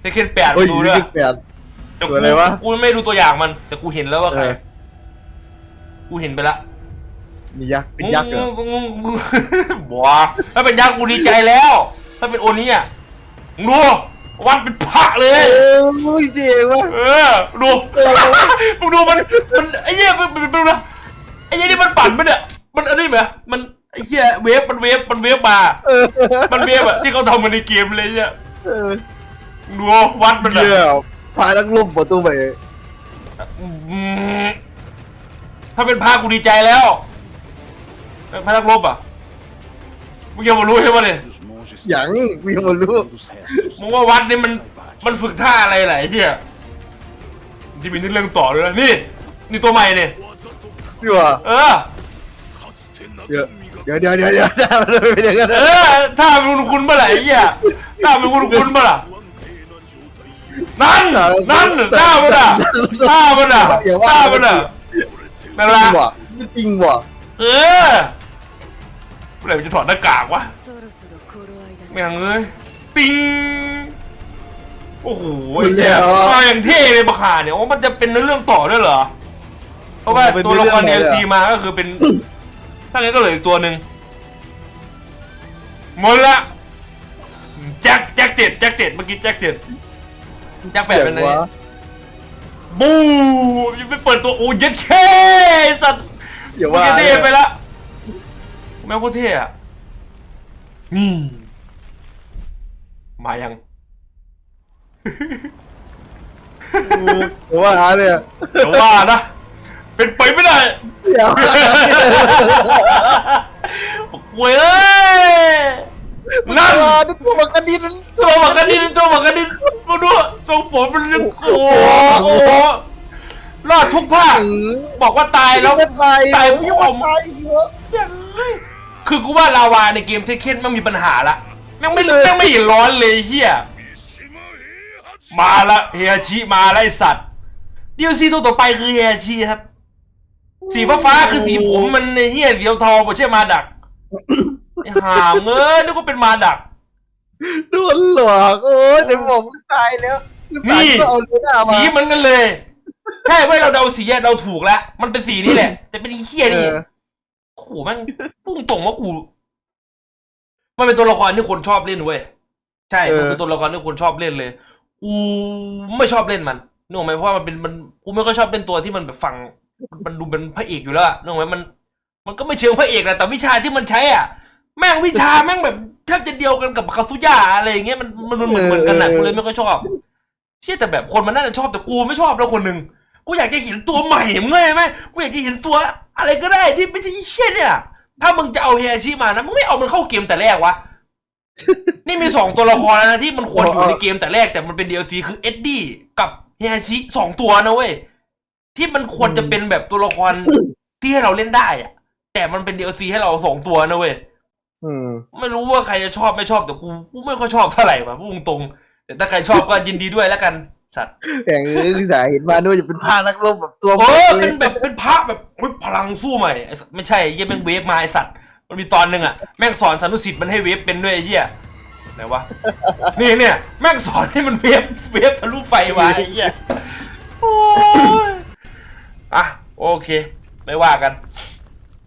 เทคเคนแปดเฮ้ยดูยูด้วยนิคแปด แต่ตัวอะไรวะ กูไม่ดูตัวอย่างมัน แต่กูเห็นแล้วว่าใครเออกูเห็นไปละมียักษ์เป็นยักษ์เหรอบัวถ้าเป็นยักษ์กูดีใจแล้ว ถ้าเป็นโอนี้อะมึงดูวันเป็นพระเลยเอ้ยเจ๋งวะเออดูมึงดูมันมันไอ้เหี้ยมันมันมันนะไอ้เหี้ยนี่มันปั่นมันเนี่ยมันอันนี้ไหมมันไอ้เหี้ยเวฟมันเวฟมันเวฟมา เออมันเวฟอะที่เขาทำมันในเกมเลยเนี่ยเออ ดูวัดมันอะเยี่ยมพานักลุ่มประตูไปอืมถ้าเป็นพากูดีใจแล้วเป็นพานักรบอะมึงยังไม่รู้ใช่ไหมเนี่ยอย่างมีคนรู้มึงว่าวัดนี่มันมันฝึกท่าอะไรหลายที่อะที่มีเรื่องต่อเลยนะนี่ นี่ตัวใหม่เนี่ยพี่ว่าเออเดี๋ยวเดี๋ยวเดี๋ยวเดี๋ยวเดี๋ยวมันไม่เป็นอย่างนั้นเออถ้ามันคุณเมื่อไหร่ไอ้เหี้ยถ้ามันคุณคุณเมื่อไหร่ นั่น นั่นหน้ามันอะหน้ามันอะหน้ามันอะนั่นละจริงว่ะเออเมื่อไหร่มัจะถอดหน้ากากวะแม่งเอ้ยปิงโอ้โหเนี่ยมาอย่างเท่เลยบักขาเนี่ยโอ้มันจะเป็นเรื่องต่อด้วยเหรอ เพราะว่าตัวละครเอลซีมาก็คือเป็นถ้างั้นก็เหลืออีกตัวหนึ่งหมดละแจ็คแจ็คเจ็ดแจ็คเจ็ดเมื่อกี้แจ็คเจ็ด แจ็คแปดเป็นไงวะบูยังไม่เปิดตัวโอ้ยเย็ดเคสัตว์อย่าเมื่อว่ากี้เท่ไปละแม่งโคตรเท่อะนี่มายังอย่าว่าเนี่ยแต่ว่านะ เป็นไปไม่ได้อย่าว่าโว้ยเอ้ยนั่นนั่นตัวมันกระดิ่งตัวหมากกระดินตัวหมากกระดินมาดู ทรงผมมันยังโอ้โหโอ้โหรอดทุกภาคบอกว่าตายแล้วไม่ตายตายไม่ผมตายเยอะคือกูว่าลาวาในเกมเทคเคนมันมีปัญหาละแม่งไม่แม่งไม่เห็นร้อนเลยเฮียมาละเฮียชิมาละไอสัตว์ดีซีตัวต่อไปคือเฮียชิครับ สีฟ้าฟ้าๆคือสีผมมันในเฮียเดียวทองไม่ใช่มาดักไอ้ห่ามเอ้ยนึกว่าเป็นมาดักโดนหลอกโอ้ยแต่ผมตายแล้ว นี่ตายก็เอาเนื้อหน้ามา สีเหมันกันเลย ใช่เว้ยเราเดาสีอะเราถูกแล้ว มันเป็นสีนี้แหละ แต่เป็นไอ้เฮียนี่เออโอ้โหแมันพุ่งตรงว่ากู มันเป็นตัวละครที่คนชอบเล่นเว้ย ใช่เออ มันเป็นตัวละครที่คนชอบเล่นเลย กูไม่ชอบเล่นมันนึกออกไหมเพราะว่ามันเป็นมันกูไม่ค่อยชอบเล่นตัวที่มันแบบฝั่งมันดูเป็นพระเอกอยู่แล้วอะนึกออกไหมมัน มันก็ไม่เชิงพระเอกนะแต่วิชาที่มันใช้อะ แม่งวิชาแม่งแบบแทบจะเดียวกันกับคาซุย่าอะไรอย่างเงี้ยมันมันมันเหมือนเหมือนกันนะกูเลยไม่ค่อยชอบ เชื่อแต่แบบคนมันน่าจะชอบแต่กูไม่ชอบแล้วคนหนึ่งกูอยากจะเห็นตัวใหม่มึงเลยไหมกูอยากจะเห็นตัวอะไรก็ได้ที่ไม่ใช่ไอ้เชี่ยเนี่ย ถ้ามึงจะเอาเฮียชิมานะมึงไม่เอามันเข้าเกมแต่แรกวะ นี่มีสองตัวละครแล้วนะที่มันควรอยู่ในเกมแต่แรกแต่มันเป็น DLC คือเอ็ดดี้กับเฮียชิสองตัวนะเว้ยที่มันควรจะเป็นแบบตัวละครที่ให้เราเล่นได้อะแต่มันเป็น DLC ให้เราสองตัวนะเว้ยอืมไม่รู้ว่าใครจะชอบไม่ชอบแต่กูกูไม่ค่อยชอบเท่าไหร่ว่ะพูดตรงๆ แต่ถ้าใครชอบก็ยินดีด้วยแล้วกัน สัตว์แข่งคือสายเห็นมาด้วยจะเป็นผ้านักรบแบบตัวโอ้เลเป็ยนแบบเป็นพระแบบอุ๊ยพลังสู้ใหม่ไอ้สัสไม่ใช่ไอ้เหี้ยแม่งเวฟมาไอสัตว์มันมีตอนหนึ่งอะแม่งสอนสานุสิทธิ์มันให้เวฟเป็นด้วยไอ้เหี้ยไหนวะนี่เนี่ยแม่งสอนให้มันเวฟเวฟทะลุไฟมาไอ้เหี้ยโอ้ยอะโอเค ไม่ว่ากันเ